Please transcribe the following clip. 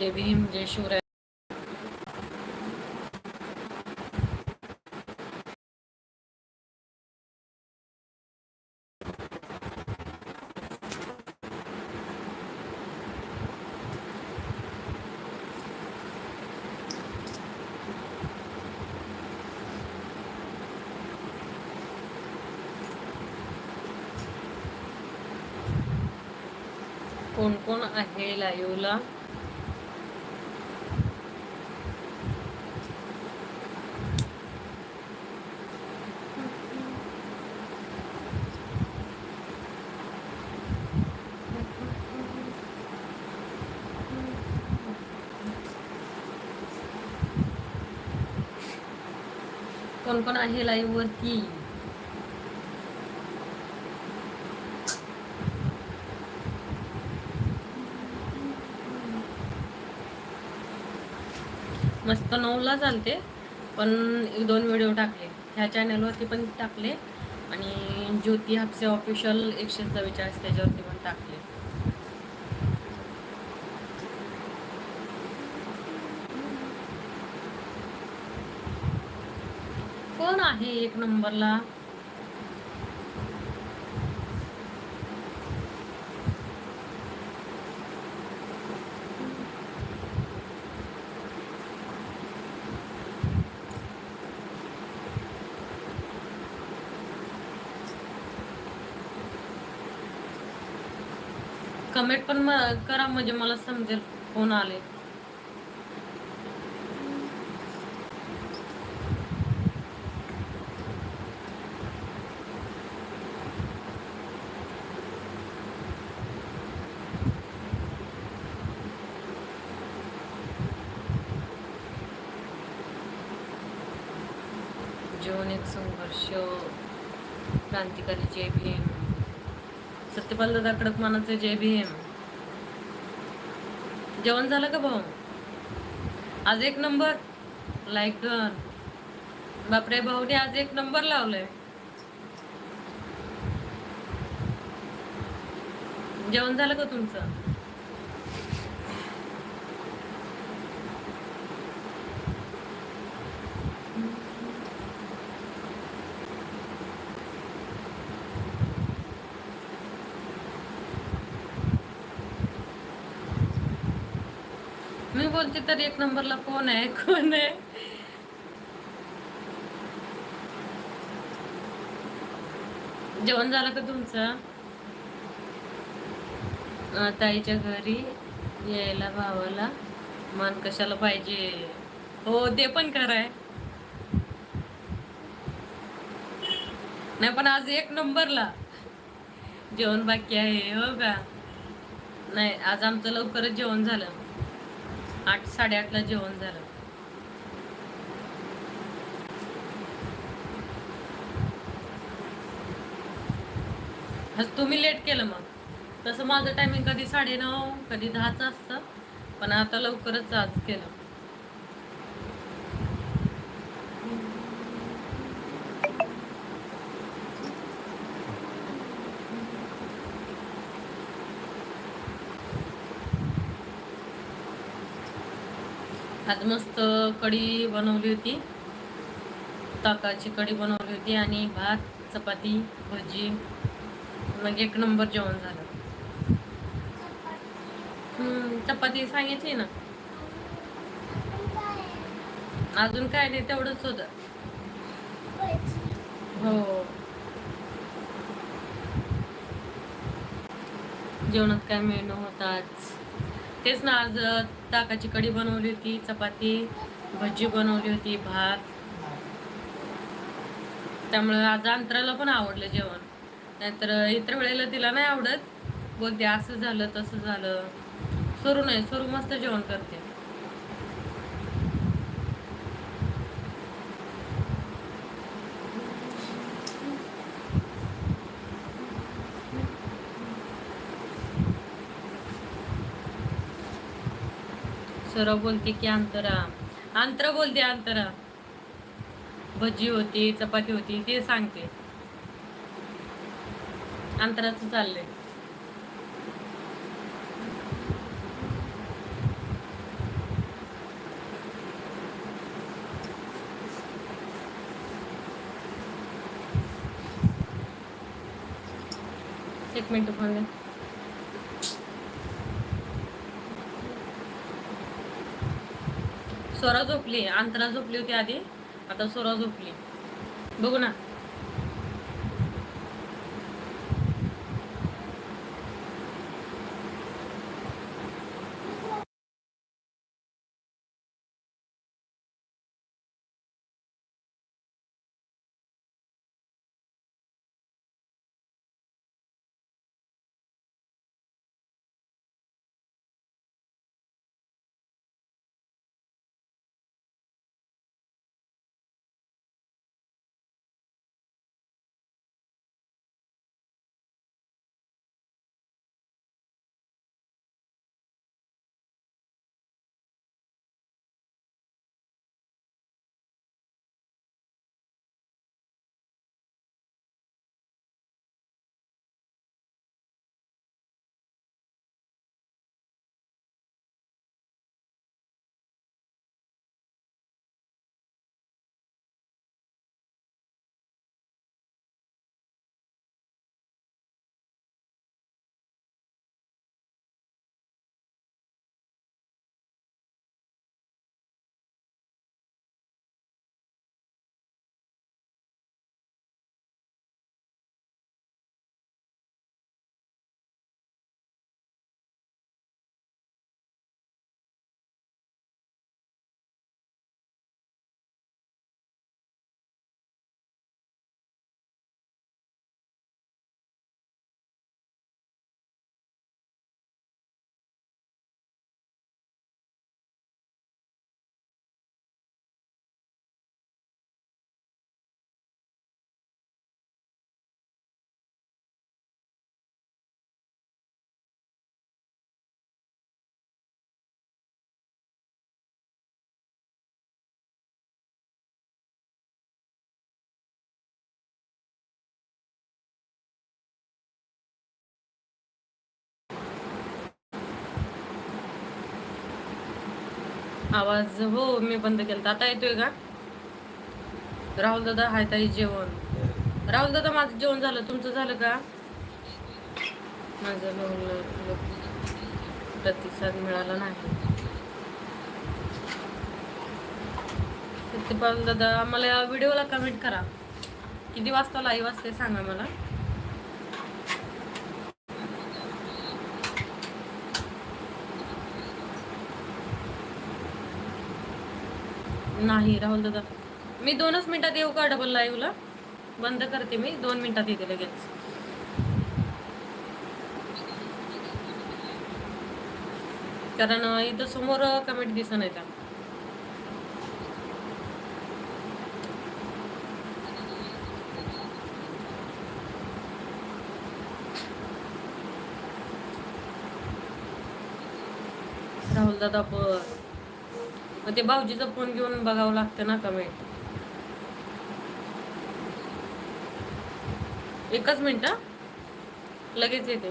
जय भीम जय शिवराय. कोण कोण आहे लाईव्हला कोण कोण आहे लाईव्ह वरती? मस्त नऊला चालते पण एक दोन व्हिडिओ टाकले. ह्या चॅनलवरती पण टाकले आणि ज्योती हापसे ऑफिशियल एकशे चव्वेचाळीस त्याच्यावरती पण टाकले कोण आहे एक नंबरला. कमेंट पण करा म्हणजे मला समजेल कोण आले. अनेक संघर्ष क्रांतिकारी जय भीम सत्यपाल दादा कडकमानाचे जय भीम. जेवण झालं का भाऊ? आज एक नंबर. लाईक डन बापरे भाऊने आज एक नंबर लावलाय. जेवण झालं का तुमचं? मी बोलते तर एक नंबरला कोण आहे कोण आहे? जेवण झालं का तुमचं? ताईच्या घरी यायला भावाला. मन कशाला पाहिजे? हो ते पण कराय नाही पण आज एक नंबरला. जेवण बाकी आहे हो का? नाही आज आमचं लवकरच जेवण झालं. आठ साडेआठला जेवण झालं. आज तुम्ही लेट केलं मग. तसं माझं टायमिंग कधी साडेनऊ कधी दहाचं असतं. पण आता लवकरच आज केलं. आज मस्त कढी बनवली होती. ताकाची कढी बनवली होती आणि भात चपाती भजी मग एक नंबर जेवण झालं. चपाती सांगितली ना. अजून काय नाही तेवढंच होत. हो. जेवणात काय मेनू होता आज तेच ना आज ताकाची कढी बनवली होती चपाती भजी बनवली होती भात. त्यामुळे आज अंतराला पण आवडलं जेवण. नाहीतर इतर वेळेला तिला नाही आवडत. बोलते असं झालं तसं झालं. सरू नाही सरू मस्त जेवण करते. अंतरा बोलते की अंतरा. अंतरा बोलते अंतरा. भजी होती चपाती होती ते सांगते. अंतराचं चाललंय. एक मिनटं स्वरा झोपली अंतरा झोपली होती आधी. आता स्वरा झोपली. बघू ना. आवाज हो मी बंद केला आता येतोय का? राहुल दादा हाय ताई जेवण. राहुल दादा माझं जेवण झालं. तुमचं झालं का? माझं प्रतिसाद मिळाला नाही. सत्यपाल दादा मला या व्हिडिओला कमेंट करा. किती वाजता लाईव्ह असते सांगा मला. नाही राहुल दादा. मी दोनच मिनिटात येऊ का डबल लाईव्हला बंद करते मी दोन मिनिटात येते लगेच. कारण इथं समोर कमेंट दिसत नाही त्या. राहुल दादा बर मग ते भाऊजीचा फोन घेऊन बघावं लागतं ना कमेंट एकच मिनिट लगेच येते.